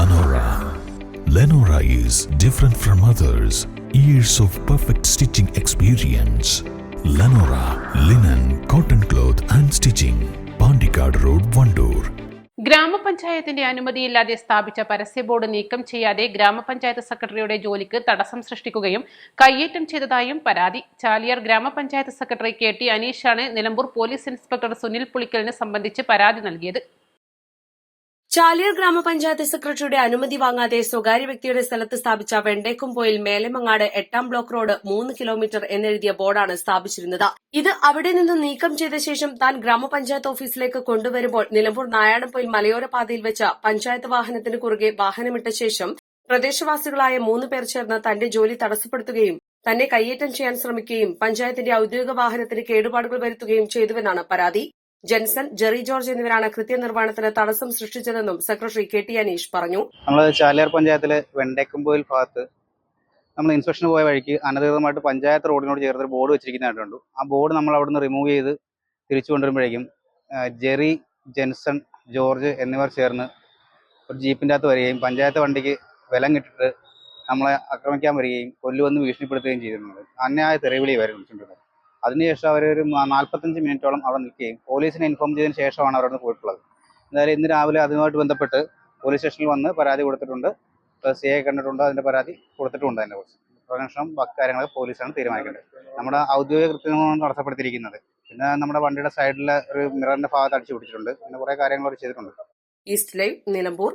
Lenora. Lenora is different from others. Years of perfect stitching experience. Lenora linen, cotton cloth and stitching. Pandikad Road, Vandoor. ഗ്രാമപഞ്ചായത്തിന്റെ അനുമതിയില്ലാതെ സ്ഥാപിച്ച പരസ്യ board നീക്കം ചെയ്യാതെ ഗ്രാമപഞ്ചായത്ത് സെക്രട്ടറിയുടെ ജോലിക്ക് തടസ്സം സൃഷ്ടിക്കുകയും കയ്യേറ്റം ചെയ്തതായും പരാതി Chaliyar grama panchayat secretary K T അനീഷാണ് Nilambur police inspector Sunil പുളിക്കലിന് സംബന്ധിച്ച് പരാതി നൽകിയത് ചാലിയാർ ഗ്രാമപഞ്ചായത്ത് സെക്രട്ടറിയുടെ അനുമതി വാങ്ങാതെ സ്വകാര്യ വ്യക്തിയുടെ സ്ഥലത്ത് സ്ഥാപിച്ച വെണ്ടേക്കുംപോയിൽ മേലമങ്ങാട് എട്ടാം ബ്ലോക്ക് റോഡ് മൂന്ന് കിലോമീറ്റർ എന്നെഴുതിയ ബോർഡാണ് സ്ഥാപിച്ചിരുന്നത്. ഇത് അവിടെ നിന്ന് നീക്കം ചെയ്ത ശേഷം താൻ ഗ്രാമപഞ്ചായത്ത് ഓഫീസിലേക്ക് കൊണ്ടുവരുമ്പോൾ നിലമ്പൂർ നായാടംപൊയിൽ മലയോര പാതയിൽ വെച്ച പഞ്ചായത്ത് വാഹനത്തിന് കുറുകെ വാഹനമിട്ട ശേഷം പ്രദേശവാസികളായ മൂന്ന് പേർ ചേർന്ന് തന്റെ ജോലി തടസ്സപ്പെടുത്തുകയും തന്നെ കയ്യേറ്റം ചെയ്യാൻ ശ്രമിക്കുകയും പഞ്ചായത്തിന്റെ ഔദ്യോഗിക വാഹനത്തിന് കേടുപാടുകൾ വരുത്തുകയും ചെയ്തുവെന്നാണ് പരാതി. ജെൻസൺ ജെറി ജോർജ് എന്നിവരാണ് കൃത്യനിർവഹണത്തിന് തടസ്സം സൃഷ്ടിച്ചതെന്നും സെക്രട്ടറി കെ ടി അനീഷ് പറഞ്ഞു. നമ്മൾ ചാലിയാർ പഞ്ചായത്തിലെ വെണ്ടേക്കുമ്പോയിൽ ഭാഗത്ത് നമ്മൾ ഇൻസ്പെക്ഷന് പോയ വഴിക്ക് അനധികൃതമായിട്ട് പഞ്ചായത്ത് റോഡിനോട് ചേർത്ത് ഒരു ബോർഡ് വെച്ചിരിക്കുന്നതായിട്ട് കണ്ടു ആ ബോർഡ് നമ്മൾ അവിടുന്ന് റിമൂവ് ചെയ്ത് തിരിച്ചു കൊണ്ടുവരുമ്പോഴേക്കും ജെറി ജെൻസൺ ജോർജ് എന്നിവർ ചേർന്ന് ഒരു ജീപ്പിന്റെ അകത്ത് വരികയും പഞ്ചായത്ത് വണ്ടിക്ക് വിലം കിട്ടിട്ട് നമ്മളെ ആക്രമിക്കാൻ വരികയും കൊല്ലുവന്ന് ഭീഷണിപ്പെടുത്തുകയും ചെയ്തിട്ടുണ്ട്. അന്യായ തെറിവിളിയായിരുന്നു വിളിച്ചുകൊണ്ടിരുന്നത് അതിനുശേഷം അവർ ഒരു നാൽപ്പത്തഞ്ച് മിനിറ്റോളം അവിടെ നിൽക്കുകയും പോലീസിനെ ഇൻഫോം ചെയ്തതിന് ശേഷമാണ് നിന്ന് പോയിട്ടുള്ളത്. എന്തായാലും ഇന്ന് രാവിലെ അതുമായിട്ട് ബന്ധപ്പെട്ട് പോലീസ് സ്റ്റേഷനിൽ വന്ന് പരാതി കൊടുത്തിട്ടുണ്ട്. സി ഐ കണ്ടിട്ടുണ്ട് അതിന്റെ പരാതി കൊടുത്തിട്ടുണ്ട് അതിനെ കുറിച്ച്. പ്രശ്നം ബാക്കി കാര്യങ്ങൾ പോലീസാണ് തീരുമാനിക്കേണ്ടത്. നമ്മുടെ ഔദ്യോഗിക കൃത്യങ്ങളാണ് തടസ്സപ്പെടുത്തിയിരിക്കുന്നത് പിന്നെ നമ്മുടെ വണ്ടിയുടെ സൈഡിലെ ഒരു മിററിന്റെ ഭാഗത്ത് അടിച്ചു പിടിച്ചിട്ടുണ്ട്. പിന്നെ കുറേ കാര്യങ്ങൾ അവർ ചെയ്തിട്ടുണ്ട്. East live Nilambur